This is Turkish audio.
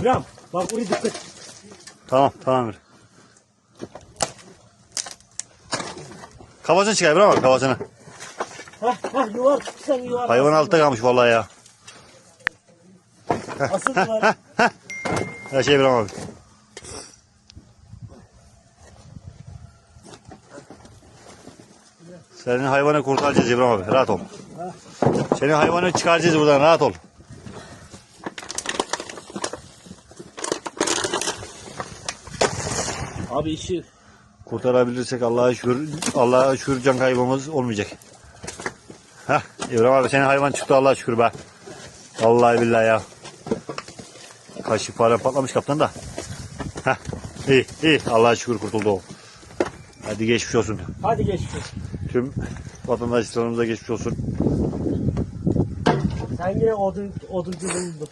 İbrahim bak oraya dikkat. Tamam tamam. Emir. Kafasını çıkar İbrahim abi kafasını. Hah hah yuvar sen yuvar. Hayvan altta kalmış vallahi ya. Asıl var. Her şey İbrahim abi. Senin hayvanı kurtaracağız İbrahim abi. Rahat ol. Senin hayvanı çıkaracağız buradan. Rahat ol. Abi işi Kurtarabilirsek Allah'a şükür, Allah'a şükür can kaybımız olmayacak. Heh, İbrahim abi senin hayvan çıktı Allah'a şükür be. Vallahi billahi ya. Kaşık fare patlamış kaptan da. Heh, iyi iyi Allah'a şükür kurtuldu o. Hadi geçmiş olsun. hadi geç. geç. Tüm vatandaşlarımıza geçmiş olsun. Sen yine odun odunculuğunu.